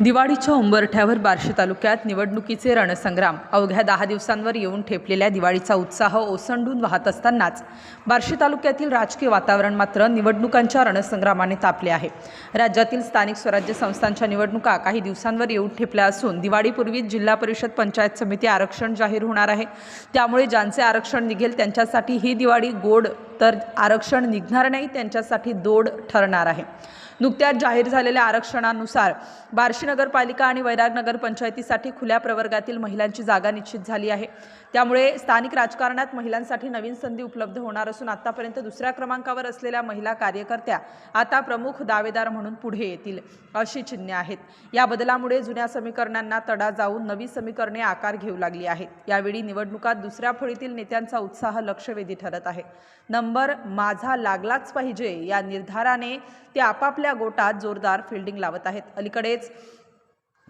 दिवाळीच्या उंबरठ्यावर बार्शी तालुक्यात निवडणुकीचे रणसंग्राम. अवघ्या दहा दिवसांवर येऊन ठेपलेल्या दिवाळीचा उत्साह ओसंडून वाहत असतानाच बार्शी तालुक्यातील राजकीय वातावरण मात्र निवडणुकांच्या रणसंग्रामाने तापले आहे. राज्यातील स्थानिक स्वराज्य संस्थांच्या निवडणुका काही दिवसांवर येऊन ठेपल्या असून दिवाळीपूर्वीच जिल्हा परिषद पंचायत समिती आरक्षण जाहीर होणार आहे. त्यामुळे ज्यांचे आरक्षण निघेल त्यांच्यासाठी ही दिवाळी गोड तर आरक्षण निघणार नाही त्यांच्यासाठी दोड ठरणार आहे. नुकत्याच जाहीर झालेल्या आरक्षणानुसार बार्शी नगरपालिका आणि वैराग नगर पंचायतीसाठी खुल्या प्रवर्गातील महिलांची जागा निश्चित झाली आहे. त्यामुळे स्थानिक राजकारणात महिलांसाठी नवीन संधी उपलब्ध होणार असून आतापर्यंत दुसऱ्या क्रमांकावर असलेल्या महिला कार्यकर्त्या आता प्रमुख दावेदार म्हणून पुढे येतील अशी चिन्हे आहेत. या बदलामुळे जुन्या समीकरणांना तडा जाऊन नवी समीकरणे आकार घेऊ लागली आहेत. यावेळी निवडणुकात दुसऱ्या फळीतील नेत्यांचा उत्साह लक्षवेधी ठरत आहे. नम नंबर माझा लागलाच पाहिजे या निर्धाराने ते आपापल्या गोटात जोरदार फिल्डिंग लावत आहेत. अलीकडेच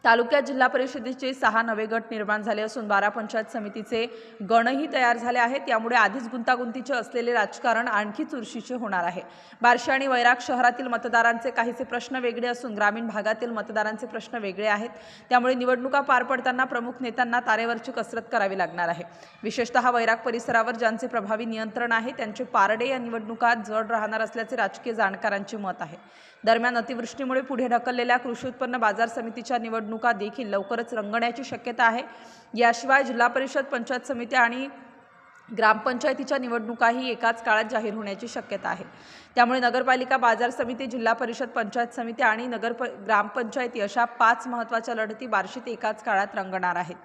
तालुक्यात जिल्हा परिषदेचे सहा नवे गट निर्माण झाले असून बारा पंचायत समितीचे गणही तयार झाले आहेत. त्यामुळे आधीच गुंतागुंतीचे असलेले राजकारण आणखी चुरशीचे होणार आहे. बार्शी आणि वैराग शहरातील मतदारांचे काहीसे प्रश्न वेगळे असून ग्रामीण भागातील मतदारांचे प्रश्न वेगळे आहेत. त्यामुळे निवडणुका पार पडताना प्रमुख नेत्यांना तारेवरची कसरत करावी लागणार आहे. विशेषतः वैराग परिसरावर ज्यांचे प्रभावी नियंत्रण आहे त्यांचे पारडे या निवडणुकात जड राहणार असल्याचे राजकीय जाणकारांचे मत आहे. दरम्यान अतिवृष्टीमुळे पुढे ढकललेल्या कृषी उत्पन्न बाजार समितीच्या निवडणूक देखील लवकरच रंगण्याची शक्यता आहे. याशिवाय जिल्हा परिषद पंचायत समिती आणि ग्रामपंचायतीच्या निवडणुकाही एकाच काळात जाहीर होण्याची शक्यता आहे. त्यामुळे नगरपालिका बाजार समिती जिल्हा परिषद पंचायत समिती आणि नगर प ग्रामपंचायती अशा पाच महत्त्वाच्या लढती बार्शीत एकाच काळात रंगणार आहेत.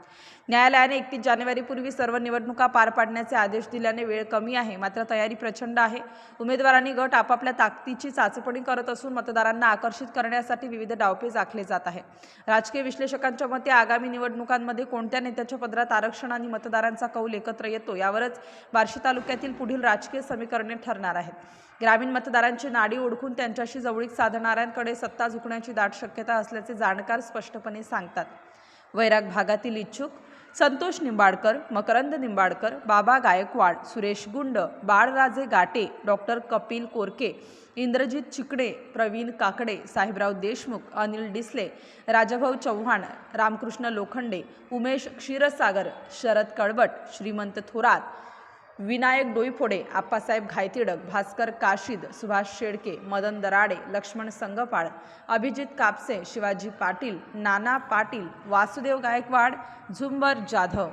न्यायालयाने एकतीस जानेवारीपूर्वी सर्व निवडणुका पार पाडण्याचे आदेश दिल्याने वेळ कमी आहे मात्र तयारी प्रचंड आहे. उमेदवारांनी गट आपापल्या ताकदीची चाचपणी करत असून मतदारांना आकर्षित करण्यासाठी विविध डावपेच आखले जात आहे राजकीय विश्लेषकांच्या मते आगामी निवडणुकांमध्ये कोणत्या नेत्याच्या पदरात आरक्षण आणि मतदारांचा कौल एकत्र येतो यावरच बार्शी तालुक्यातील पुढील राजकीय समीकरणे ठरणार आहेत. ग्रामीण मतदारांची नाडी ओळखून त्यांच्याशी जवळीक साधणाऱ्यांकडे सत्ता झुकण्याची दाट शक्यता असल्याचे जाणकार स्पष्टपणे सांगतात. वैराग भागातील इच्छुक संतोष निंबाडकर मकरंद निंबाडकर बाबा गायकवाड सुरेश गुंड बाळराजे गाटे डॉक्टर कपिल कोरके इंद्रजित चिकडे प्रवीण काकडे साहेबराव देशमुख अनिल डिसले राजभाऊ चव्हाण रामकृष्ण लोखंडे उमेश क्षीरसागर शरद कळवट श्रीमंत थोरात विनायक डोईफोडे आप्पासाहेब घायतिडक भास्कर काशीद सुभाष शेडके मदन दराडे लक्ष्मण संगपाळ अभिजित कापसे शिवाजी पाटील नाना पाटील वासुदेव गायकवाड झुंबर जाधव.